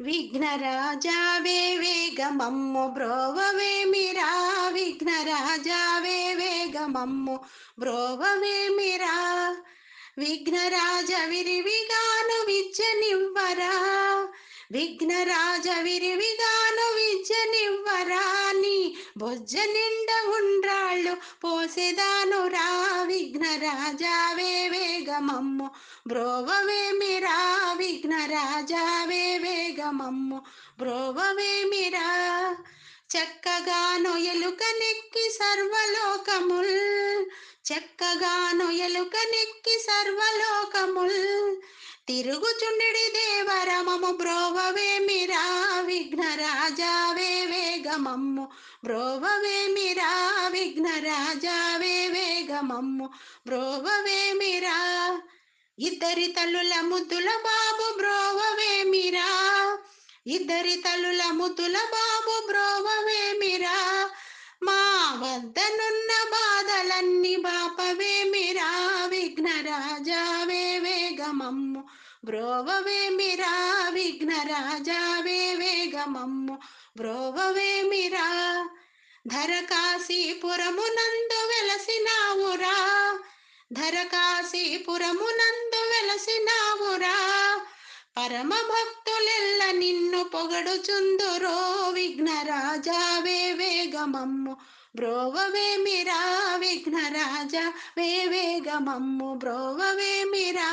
విఘ్నరాజావే వేగమమ్ము బ్రోవవేమిరా విఘ్నరాజావే వేగమమ్ము బ్రోవవేమిరా విఘ్నరాజ విరివిగాను విద్యనివ్వరా విఘ్నరాజ విరివిగాను విద్యనివ్వరా నీ బొజ్జ నిండ ఉండ్రాళ్ళు పోసేదాను రా విఘ్నరాజావే వేగమమ్ము. బ్రోవవేమిరా విఘ్నరాజావే వేగమమ్ము. బ్రోవవేమిరా చక్కగాను ఎలుకనెక్కి సర్వలోకముల్. చక్కగాను ఎలుకనెక్కి సర్వలోకముల్. తిరుగుచుండెడి దేవరమము బ్రోవవేమిరా విఘ్నరాజా వేగమమ్ము. బ్రోవవేమిరా విఘ్నరాజావే వేగమమ్ము. బ్రోవవేమిరా ఇద్దరి తల్లుల ముద్దుల బాబు. బ్రోవవేమిరా ఇద్దరి తల్లుల ముద్దుల బాబు. బ్రోవవేమిరా మా వద్దనున్న బాధలన్నీ బాపవేమిరా విఘ్నరాజా వేగమమ్ము. బ్రోవవేమిరా విఘ్నరాజావే వేగమమ్ము. బ్రోవవేమిరా ధరకాశీపురమునందు వెలసినావురా. ధరకాశీపురము నందు వెలసినావురా. పరమ భక్తులెల్ల నిన్ను పొగడుచుందురో విఘ్నరాజావే వేగమమ్ము. బ్రోవవేమిరా విఘ్నరాజా వేవేగమమ్ము బ్రోవవేమిరా